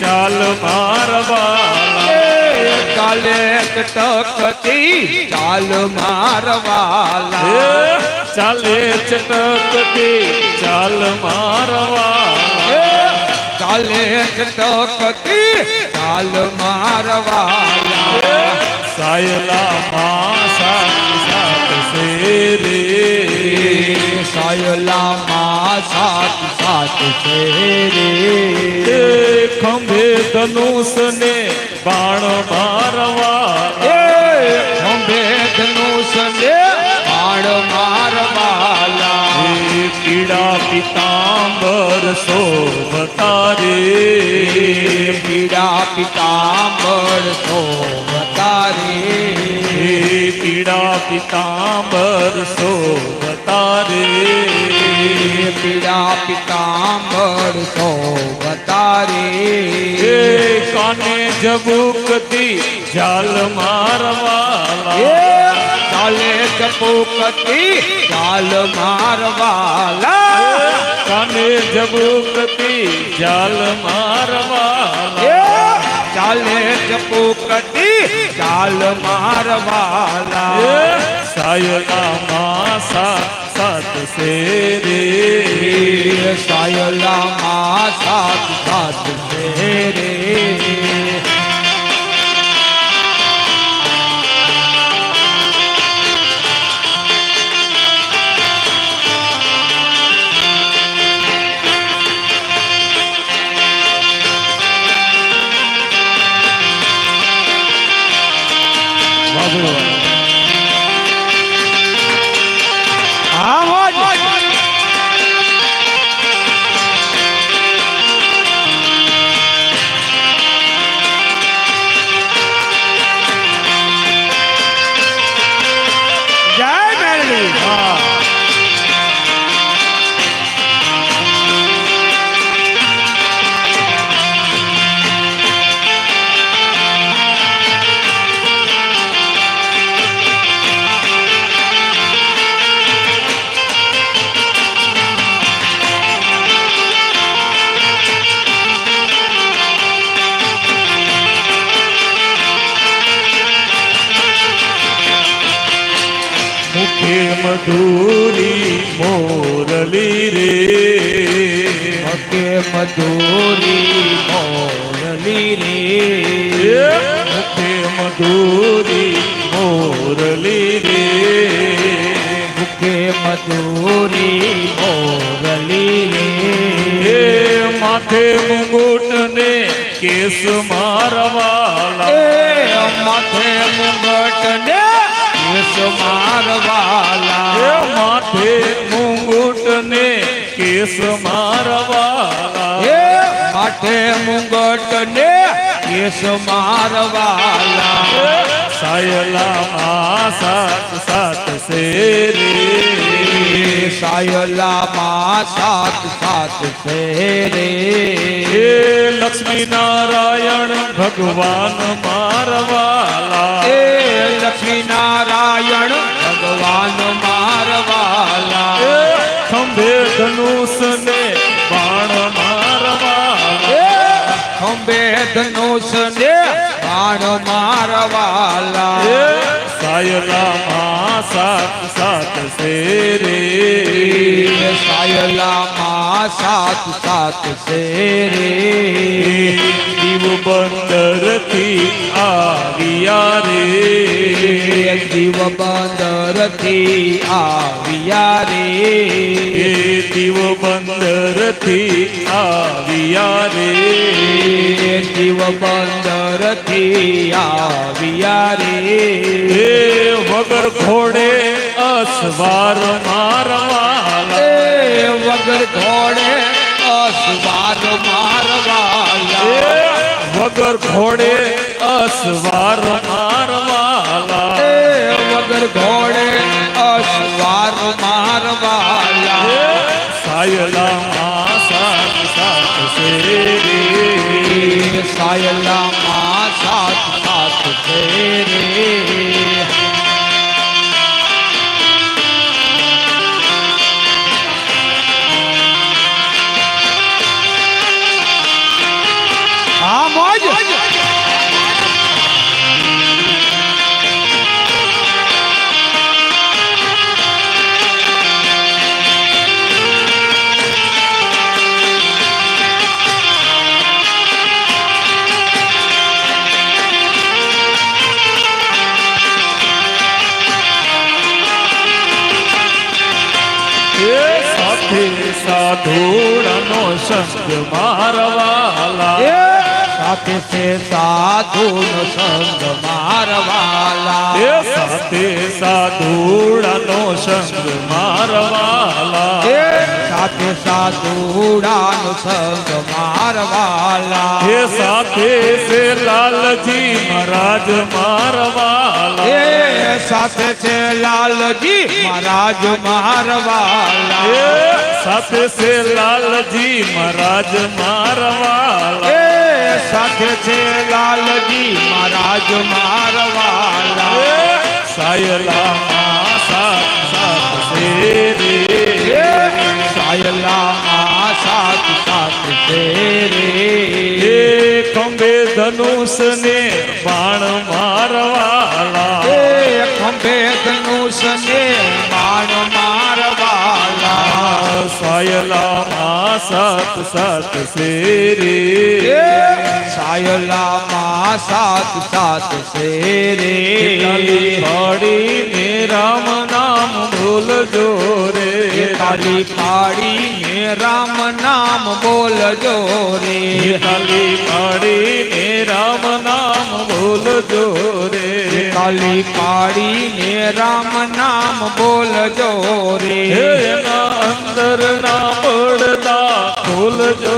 ચાલ મારવાલા કાલે ટકતી ચાલ મારવાલા ચાલે ચટકતી ચાલ મારવાલા કાલે ટકતી ચાલ મારવાલા સાયલા માં સાત સાત શેરે. સાયલા માં સાત સાત શેરે ખંભે ધનુષ ને બાણ મારવા ખંભે ધનુષ ને બાણ મારવાલા પીડા પિતાંબર શોભતારે પીડા પિતાંબર સોવતારે એ પીડા પિતાંબર શોભતારે પીડા પિતાંબર સોવતારે એ કાને જબુકતી જાલ મારવાલા એ ચાલે ચપોકતી ચાલ મારવાલા કાને જબુકતી જાલ મારવાલા એ ચાલે મારવાલા. સાયલા માસા સાત સે રે સાયલા માસા સાત સે શેરે. મુખે મધુરી મોરલી રે કે મધુરી મોરલી રે મુખે મધુરી મોરલી રે મુખે મધુરી મોરલી હે રે માથે મુગુટ ને કેસ મારવાલા માથે મારવાલા. માથે મુગુટ ને કેસ મારવાલા. માથે મુગટ ને કેસ મારવાલા. સાયલા માં સાત સાત શેરે. સાયલા માં સાત સાત શેરે. લક્ષ્મી નારાયણ ભગવાન મારવાલા. એ લક્ષ્મી નારાયણ ને બાણ મારવાલા. સાયલામાં સાત સાત શેરે. રે સાયલામાં સાત સાત શેરે. દીવ બંદરથી આવ્યા રે દીવ બંદરથી આવ્યા રે એ દીવ બંદરથી આવ્યા રે દીવ બંદરથી આવ્યા રે એ વગર ઘોડે અસવાર મારવાલા એ વગર ઘોડે અસવાર મારવાલા એ વગર ઘોડે અસવાર મારવાલા ઘોડે અશ્વાર મારવાલા સાયલા માં સાત સાત શેરે સાયલા માં સાત સાત ફેરે. સાથે સાધુડાનો સંગ મારવાલા સાથે છે સાધુનો સંગ મારવાલા એ સાથે સાધુડાનો સંગ મારવાલા એ સાથે સાધુડાનો સંગ મારવાલા એ સાથે છે લાલજી મહારાજ મારવાલા એ સાથે છે લાલજી મહારાજ મારવાલા એ સાથે છે લાલજી મહારાજ મારવાલા એ સાથે છે લાલજી મહારાજ મારવાલા એ સાયલામાં સાત સાત એ સાયલામાં સાત સાત રે એ ખંભે ધનુષ ને બાણ મારવાલા એ ખંભે ધનુષ ને બાણ મારવાલા સાયલામાં સાત સાત શેરે સાયલા સાયલામાં સાત સાત છે ફળી ને રામ રે તાલી પાડીને રામ નામ બોલજો રે. તાલી પાડીને રામ નામ બોલજો રે. તાલી પાડીને રામ નામ બોલજો રે. અંદર ના પડતા ભૂલજો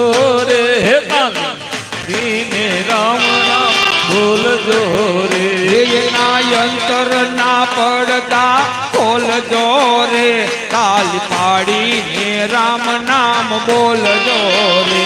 રામ નામ બોલજો રે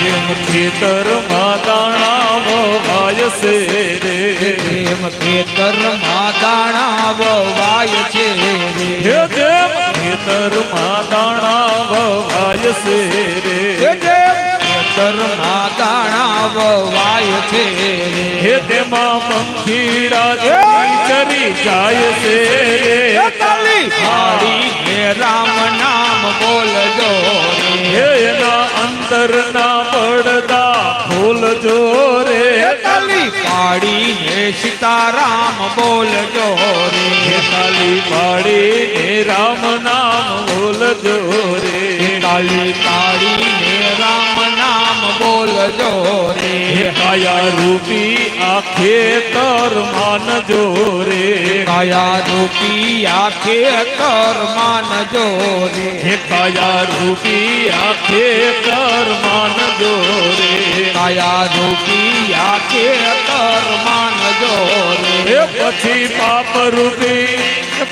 જેમ ખેતરમાં છે રે. પ્રેમ ખેતરમાં દાણા વવાય છે રે. રે ખેતરમાં દાણા વવાય છે રે. હે જેમ ખેતરમાં દાણા વવાય છે હે તેમાં પંખીડા ચરી જાય છે રે. પાડીને રામ નામ બોલજો હે એના અંદર ના પડદા ખોલજો રે. તાલી પાડીને સીતારામ બોલજો હે રે. તાલી પાડી રામ નામ બોલજો રે. તાલી નામ जोरे। काया रूपी आखे कर मान जोरे। काया रूपी आखे कर मान जोरे। काया रूपी आखे तोर मान जोरे। काया रूपी आखे तोर मान जोरे। पछी पाप रूपी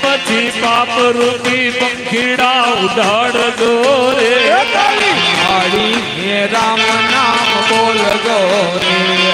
पछी पाप रूपी पंखीड़ा उधर जोरे। काली राम। બોલજો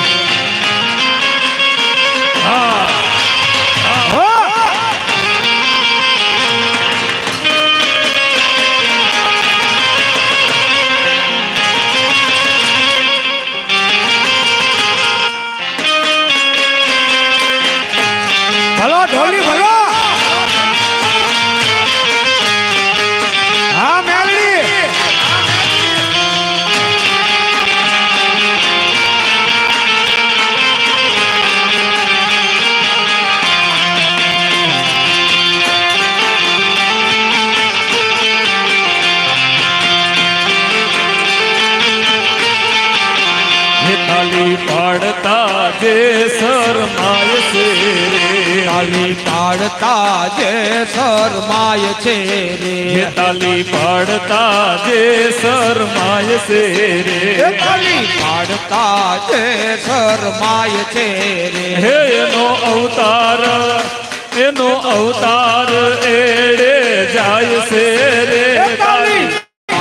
તાળી પાડતા જે શરમાય છે રે. તાળી પાડતા જે શરમાય છે રે. તાળી પાડતા જે શરમાય છે રે. તાળી પાડતા જે શરમાય છે રે. હે એનો અવતાર એનો અવતાર એડે જાય છે રે.